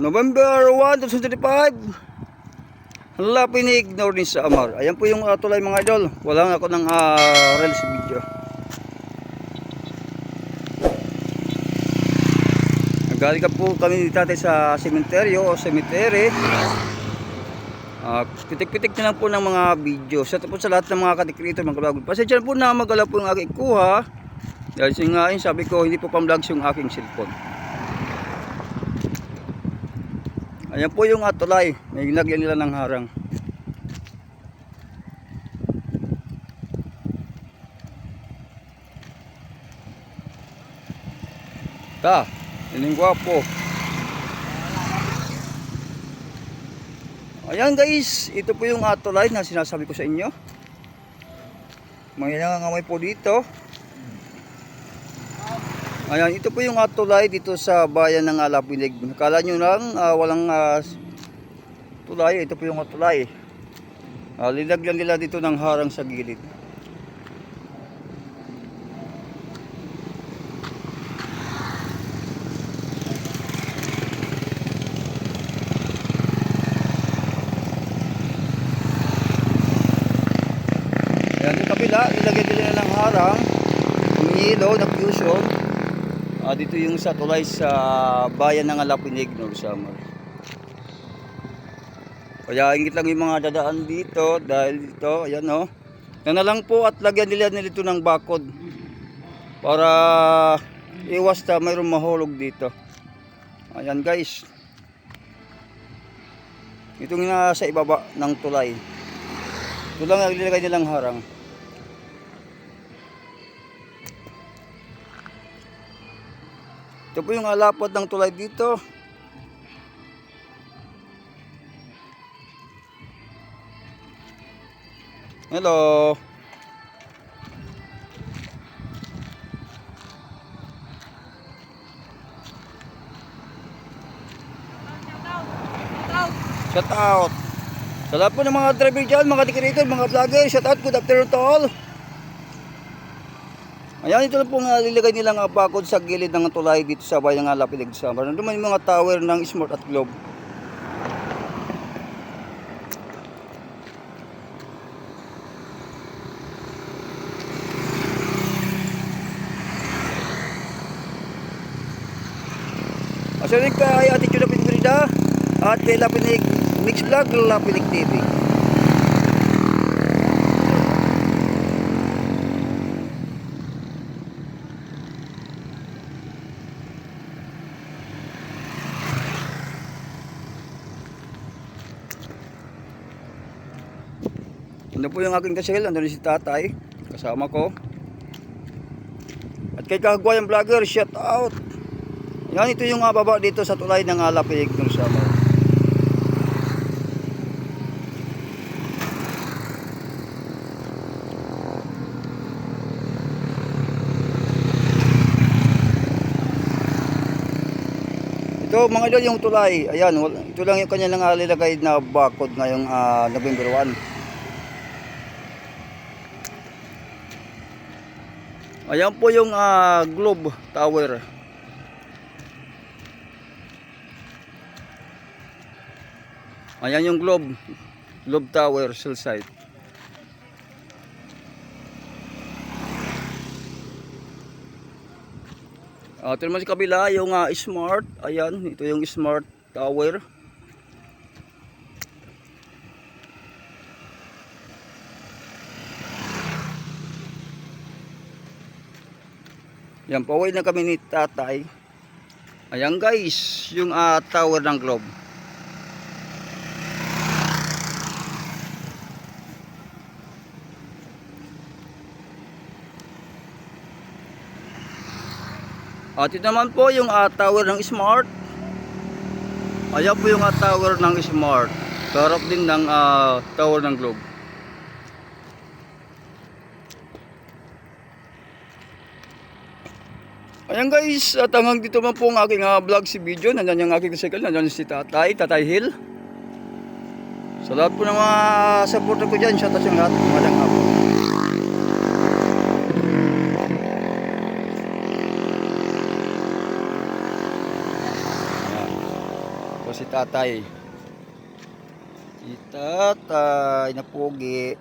November 1, 2025. Hala, pini-ignore ni sa Amar. Ayan po yung uh, tulay mga idol. Wala nga ako ng uh, reels video. Galing ka po kami dati sa sementeryo o cemetery. Ah, pitik-pitik na lang po ng mga video. Sa po sa lahat ng mga katikritor, mga vlog. Pasensya na po na magala po yung aking kuha. Dahil singain, sabi ko, hindi po pang-vlogs yung aking cellphone. Ayan po yung atulay. May ginagyan nila ng harang. Ta, ining gwapo. Ayan guys, ito po yung atulay na sinasabi ko sa inyo. May nangangamay po dito. Ayan, ito po yung atulay dito sa bayan ng Alapinig. Akala nyo lang ah, walang ah, tulay, ito po yung atulay. Uh, linagyan nila dito ng harang sa gilid. Ayan, sa kabila, nilagyan nila ng harang, yung yellow na fusion. Ah, dito yung sa tulay sa bayan ng Alapinig, North Samar. Kaya ingit lang yung mga dadaan dito dahil dito, ayan o. Oh, na lang po at lagyan nila nito ng bakod para iwas na mayroong mahulog dito. Ayan guys. Itong nasa ibaba ng tulay. Ito lang ang nilagay nilang harang. Ito po yung alapad ng tulay dito. Hello. Shout out. Sa lahat po ng mga driver dyan, mga tikirator, mga vlogger, shout out, good afternoon to all. Ayan, ito lang po nga nilagay nilang uh, bakod sa gilid ng tulay dito sa bayan ng Lapidag Samar. Nandun yung mga tower ng Smart at Globe. Masalig kay Ate Chula Pingrida at kay Lapinig Mix Vlog, Lapinig TV. Ano po yung aking kasil, ano si tatay, kasama ko. At kay Kagwayang Vlogger, shout out. Yan, ito yung uh, dito sa tulay ng Alapig ng Samar. Ito mga idol yung tulay. Ayan, ito lang yung kanya nang nilagay na bakod ngayong ah, November 1. Ayan po yung ah, Globe Tower. Ayan yung Globe. Globe Tower, cell site. Ah, ito naman sa kabila yung ah, Smart. Ayan, ito yung Smart Tower. Yan, pauwi na kami ni tatay. Ayan guys, yung ah, tower ng Globe. At ito naman po yung ah, tower ng Smart. Ayan po yung ah, tower ng Smart. Karap din ng ah, tower ng Globe. Ayan guys, at hanggang dito man po ang aking ah, vlog si video. Nandyan yung aking cycle, nandyan si Tatay, Tatay Hill. Sa lahat po ng mga supporter ko dyan, shout out sa lahat. Magandang hapon. po si tatay. Si tatay na pogi.